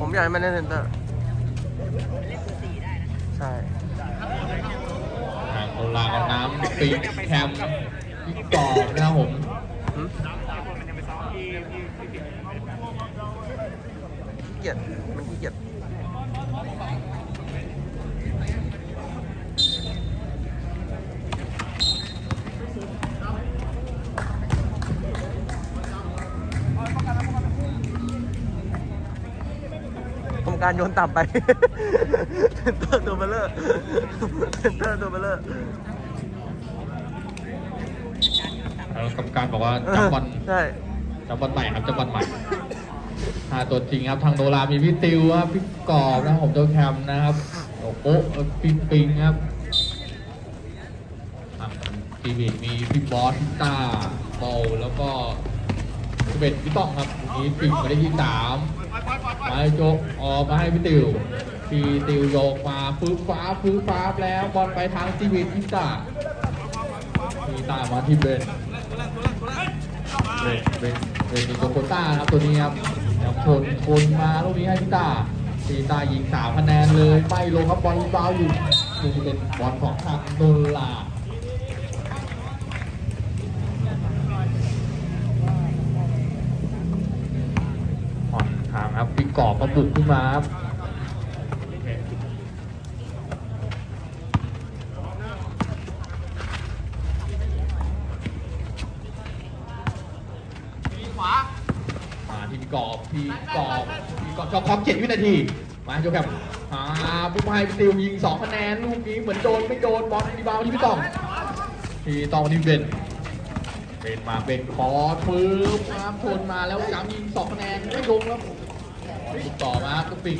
ผมอยากให้มันเล่นเซนเตอร์ใช่ทางโอลาเอาน้ำปิงแคมพี่กรอบนะครับผมหึขี้เกียจมันขี้เกียจ กรรมการโยนต่ำไปเซนเตอร์ตัวเบลเลอร์เซนเตอร์ตัวเบลเลอร์แล้วกรรมการบอกว่าจับบอลใช่จับบอลใหม่ครับจับบอลใหม่หาตัวจริงครับทางโนรามีพี่ติวครับพี่กรอบนะครับผมเจ้าแคมนะครับโอ้โหปิงปิงครับทางทีบีมีพี่บอสพี่ต้าโบแล้วก็สเบ็ดพี่ต้องครับวันนี้ปิงมาได้ที่สาม มาให้โจกออกมาให้พี่ติวพี่ติวโยกมาฟื้นฟ้าฟื้นฟ้าแล้วบอลไปทางทีบีพี่ต้าพีตามาที่เบนเป็นเป็นเป็นนิโกโคต้าครับตัวนี้ครับแล้วชนชนมาลูกนี้ให้พิตาพิตายิงสามคะแนนเลยไม่ลงครับบอลรีบาวอยู่นี่เป็นบอลของทางโนลาผ่อนทางครับพิ กรอบมาบุกขึ้นมาครับมาที่กรอบพี่กรอบพี่กรอบจอคอมเจ็ดวินาที มาโจครับหาปุ๊บให้ติวยิงสองคะแนนลูกนี้เหมือนโดนไม่โดนบอลรีบาวที่พี่ต้องที่ต้องที่เบนเป็นมาเป็นคอร์ปื๊บครับชนมาแล้วย้ำยิงสองคะแนนไม่ลงครับ ติดต่อมาครับตุ๊กปิง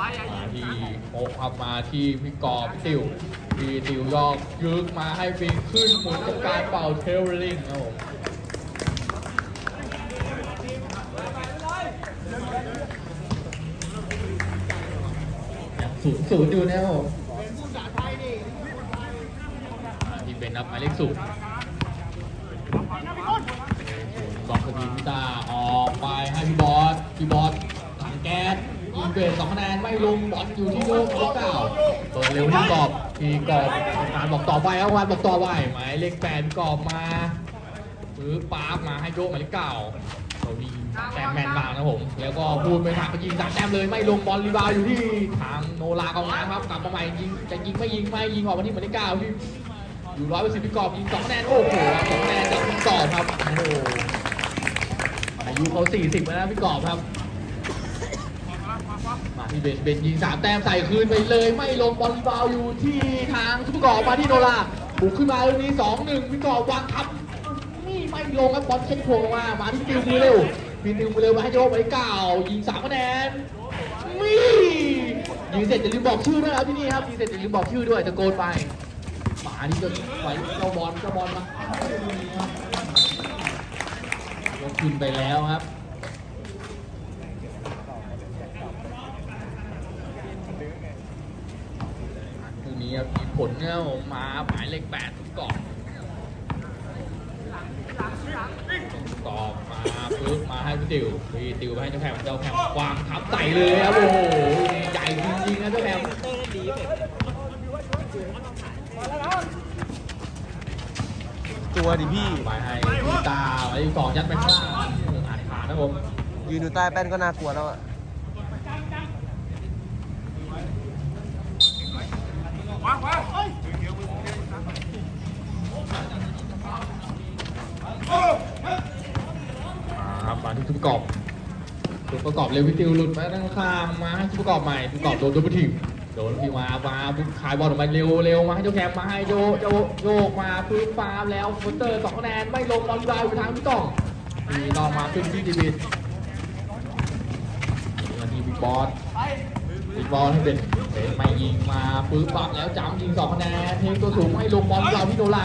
มาที่โอ๊คครับมาที่พี่กอบพี่ติวพี่ติวยอกยึกมาให้ปิงขึ้นหมุนกับการเป่าเทลลิงครับผมศูนย์ศูนย์อยู่นะครับผมที่เป็นนับหมายเลขศูนย์ บอลคดีพิตาออกไปให้พี่บอสพี่บอสถังแก๊สยิงเบสสองคะแนนไม่ลงบอลอยู่ที่โลกเก้าเปิดเร็วที่กรอบพี่กรอบงานบอกต่อไปครับวันบอกต่อไปหมายเลขแปดกรอบมาซื้อปาร์คมาให้โยกหมายเลขเก้าตัวนี้แต้มแมนบางนะผม แล้วก็พูดไปทางก็ยิงสามแต้มเลยไม่ลงบอลรีบาวด์อยู่ที่ทางโนลากองน้ำครับกลับมาใหม่ยิงจะยิงไม่ยิงไม่ยิงออกมาที่หมายเลขเก้าที่ อยู่ร้อยเปอร์เซ็นต์พี่กรอบยิงสองคะแนนโอ้โหสองคะแนนจากพี่กอบครับโอ้โหอายุเขา40แล้วนะพี่กอบครับมาที่เบนเบนยิงสามแต้มใส่คืนไปเลยไม่ลงบอลบาวอยู่ที่ทางซุปเปอร์กอบมาที่โนราบุกขึ้นมาตรงนี้สองหนึ่งพี่กอบวางทับนี่ไม่ลงครับบอลเช็คโผล่มามาที่ติวมือเร็วพี่ติวมือเร็วมาให้โยกไปเก้ายิงสามคะแนนนี่ยิงเสร็จจะลืมบอกชื่อด้วยนะครับที่นี่ครับยิงเสร็จจะลืมบอกชื่อด้วยตะโกนไป มาที่จะไหวเจ้าบอลเจ้าบอลมายกขึ้นไปแล้วครับตรงนี้ครับมีผลเนี่ยมาหมายเลขแปดทุกกล่องตอบมาปึ๊บมาให้พี่ติวพี่ติวไปให้เจ้าแพมเจ้าแพมวางทับใส่เลยครับโอ้โหใหญ่จริงๆนะเจ้าแพม ตัวดิพี่ ไปให้พี่ตาไปสองยัดไปข้างล่างอ่านขานะผมยืนอยู่ใต้แป้นก็น่ากลัวแล้วอะครับมาที่ทุกประกอบทุกประกอบเร็ววิติวหลุดมาด้านข้างมาให้ทุกประกอบใหม่ทุกประกอบโดนดับเบิลทีม โดนทีมามาขายบอลออกมาเร็วเร็วมาให้เจ้าแคมมาให้โจโจโยกมาพื้นฟ้าแล้วฟุตเตอร์สองคะแนนไม่ลงบอลดาวไปทางพี่ต้องมีต่อมาขึ้นที่ดีบิดมาที่บิ๊กบอสบิ๊กบอสให้เป็นเป็นไม่ยิงมาปื้นปั๊บแล้วจำยิงสองคะแนนเทงตัวสูงไม่ลงบอลดาวพี่โดลา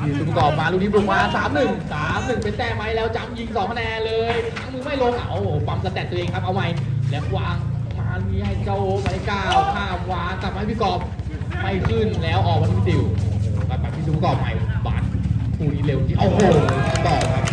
ทีมตุ่มกรอบมาลูกนี้บุกมา3 1 3 1เป็นแต้มไหมแล้วจำยิง2คะแนนเลยทั้งมือไม่ลงอะโอ้โหปั๊มสแตทตัวเองครับเอาใหม่แล้ววาง ที่ให้เจ้าโอ๊คไปก้าวข้ามวานตัดมาให้พี่กอบไม่ขึ้นแล้วออกมาที่ติวปับปัดพี่ติวกอบใหม่บาดคู่นี้เร็วจริงโอ้โหต่อครับ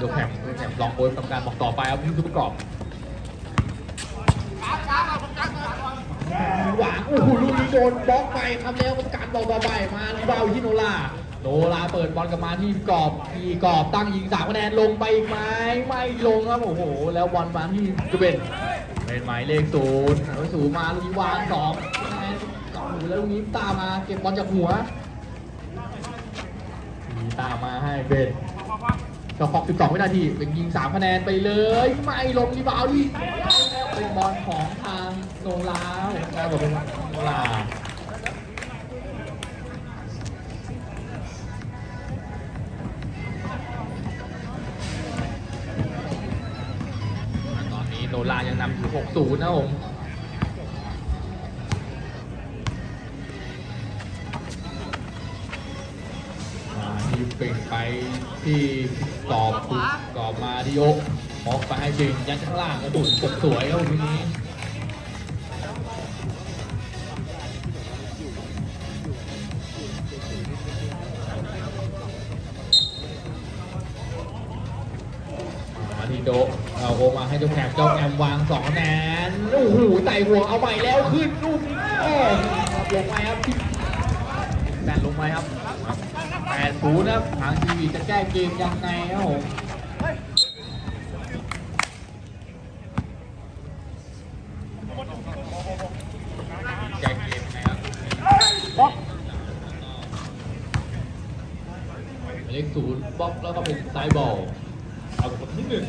โดนแข่งโดนแข็งลองโอ๊คทำการบอกต่อไปเอาพี่ติวปรกอบ หวางโอ้โหลูกนี้โดนบล็อกไปครับแล้วกรรมการบอกต่อไปมาลีบาวที่โนลาโนลาเปิดบอลกลับมาที่กรอบทีกรอบตั้งยิงสามคะแนนลงไปอีกไหมไม่ลงครับโอ้โห แล้วบอลมาที่กระเบนเป็นหมายเลขศูนย์แล้วศูนย์มาลูกนี้วางสองคะแนนสองแล้วลูกนี้ตามมาเก็บบอลจากหัวมีตามมาให้เบนก็ฟอก12 วินาทีเป็นยิง 3 คะแนนไปเลย ไม่ลงรีบาวด์ดิเป็นบอลของทางลานะครับบอกเป็นโนลาตอนนี้โนลายังนำอยู่ 6-0 นะผมมาที่เป่งไปที่กรอบกรอบมาที่โยกออกไปให้เป่งยันข้างล่างกระตุกดสวยครับทีนี้ โดเอาโอมาให้เจ้าแคมเจ้าแอมวางสองแนนโอ้โหใส่ห่วเอาใหม่แล้วขึ้นลูกนี้โอ้ลงไปครับแปดลงไปครับแปดศูนย์นะครับทางทีวีจะแก้เกมยังไงครับผมแก้เกมยังไงครับบล็อกเลขศูนย์บล็อกแล้วก็เป็นไซบอลเอาคนที่หนึ่ง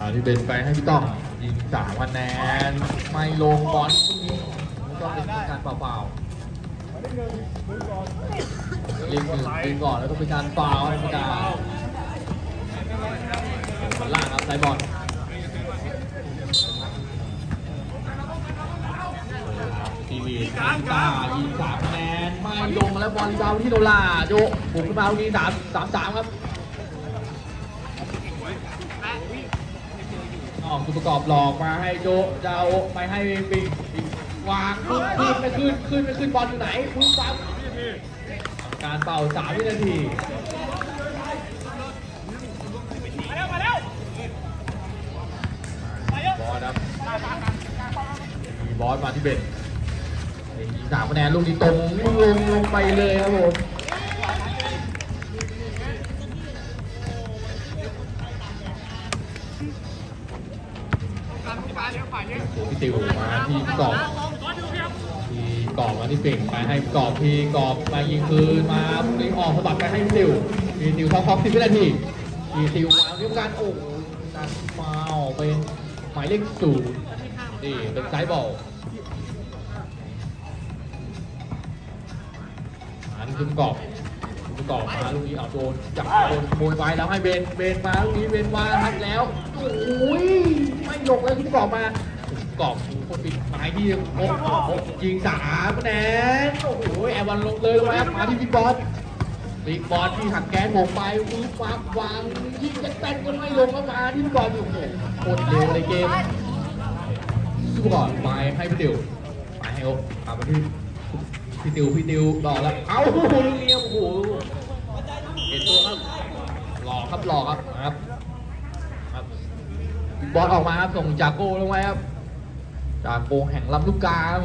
อ่าที่เป็นไปให้พี่ต้องยิงสามคะแนนไม่ลงบอลพวกนี้ก็เป็นการเปล่าๆเล่นหนึ่งปีก่อนแล้วก็เป็นการฟาวล์ให้พี่ตาบอลล่างครับไซบอลทีวีพี่ตายิงสามคะแนนไม่ลงแล้วบอลรีบาวด์ที่โดลาโยกบุกขึ้นมาลูกนี้สามสามสามครับ ออกตัวประกอบหลอกมาให้โจจะเอาไปให้ปิงวางขึ้นขึ้นไม่ขึ้นขึ้นไม่ขึ้นบอลอยู่ไหนคุณปั๊บการเป่าสามวินาทีมาแล้วมาแล้วบอลครับมีบอลมาที่เบ็ดสามคะแนนลูกนี้ตรงลงลงไปเลยครับผม พี่ติวมาที่กรอบที่กรอบมาที่เป่งไปให้กรอบที่กรอบมายิงคืนมาพวกนี้ออกสะบัดไปให้พี่ติวพี่ติวท็อปท็อปสิบวินาทีพี่ติวมาเรียบการโอ้การฟาวล์เป็นหมายเลขศูนย์นี่เป็นไซส์บอลมาที่ซุ้มกรอบ ซุ้มกรอบมาลูกนี้เอาโดนจับโดนขโมยไปแล้วให้เบนเบนมาลูกนี้เบนวาทัดแล้วโอ้ยไม่ลงเลยซุ้มกรอบมากรอบคนปิดไม้ที่โอ้โหยิงสามคะแนนโอ้โหแอร์วันลงเลยลงมามาที่บิ๊กบอสบิ๊กบอสที่หักแกนผมไปมือวางวางยิงจะเต้นก็ไม่ลงก็มาที่บิ๊กบอสอยู่โอ้โหโคตรเร็วเลยเกมซุปเปอร์บอสไปให้พี่ติวไปให้โอ๊ตามมาที่ พี่ติวพี่ติวหล่อแล้ว เอ้าลูกนี้โอ้โหเห็นตัวครับรอครับรอครับนะครับครับ บอลออกมาครับส่งจากโก้ลงไปครับ จากโกแห่งลำลูกกาครับ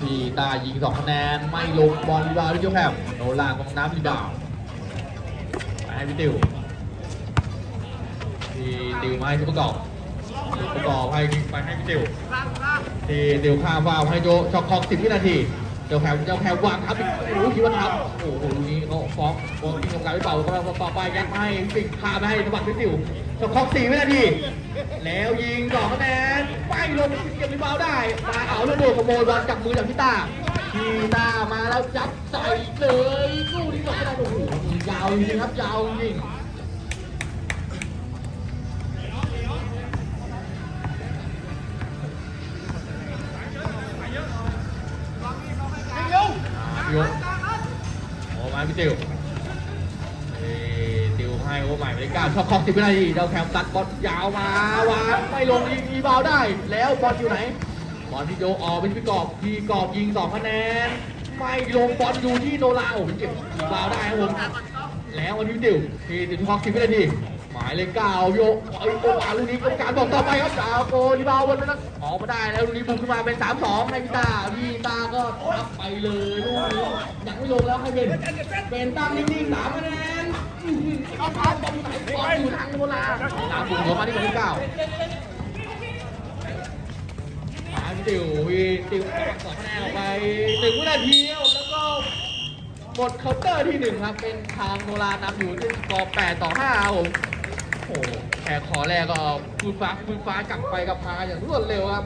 ที่ตายิงสองคะแนน ไม่ลงบอลรีบาวด์ที่เจ้าแคมโนลาของน้ำรีบาวด์ไปให้พี่ติวที่ติวมาให้ทุกประกอบประกอบให้ไปให้พี่ติวทีติวข้ามวาวให้โจช็อกคอกสิบวินาที เดี๋ยวแผวเจ้าแผววางครับโอ้โหคิดว่าทับโอ้โหลูกนี้เขาฟ้องฟ้องที่ทำการไม่เป่าก็ต่อไปยัดให้ปิดพาไปให้สะบัดพิสิวช็อกคอกสี่วินาที แล้วยิงสองคะแนนไปลงเก็บรีบาวได้มาเอาแล้วโดนขโมยบอลจากมือจากพี่ตาพี่ตามาแล้วยัดใส่เลยลูกนี้สองคะแนนโอ้โหยาวจริงครับยาวจริง ยกโอ้มาพี่ติวติวให้โอ้ใหม่ไม่กล้าช็อตคอกสิบวินาทีเดาแคมตัดบอลยาวมาวางไม่ลงยิงรีบาวได้ แล้วบอลอยู่ไหนบอลที่โยออกเป็นพี่กอบพี่กอบยิงสองคะแนนไม่ลงบอลอยู่ที่โนราโอ้โหเก็บรีบาวได้ครับผมแล้ววันนี้ติวที่ติดคอกสิบวินาที หมายเลขเก้าโยกไอ้โอ้ลูกนี้กรรมการบอกต่อไปครับดาวโกรีบาวด์บนนั้นออกมาได้แล้วลูกนี้บุกขึ้นมาเป็นสามสองให้พี่ตาพี่ตาก็รับไปเลยลูกนี้ยังไม่ลงแล้วให้เป็นเป็นตั้งนิ่งๆสามคะแนนอื้อหือเอาเอาบอลอยู่ไหนบอลอยู่ทางโนราตามบุกหัวมาที่คนที่เก้าหาติวพี่ติวสองคะแนนออกไปหนึ่งวินาทีแล้วก็หมดเคาน์เตอร์ที่หนึ่งครับ เป็นทางโนรานำอยู่ด้วยสกอร์แปดต่อห้าครับผม หแข่ขอแรกก็ฟืนฟ้าฟืนฟ้ากลับไปกลับมาอย่างรวดเร็วครับ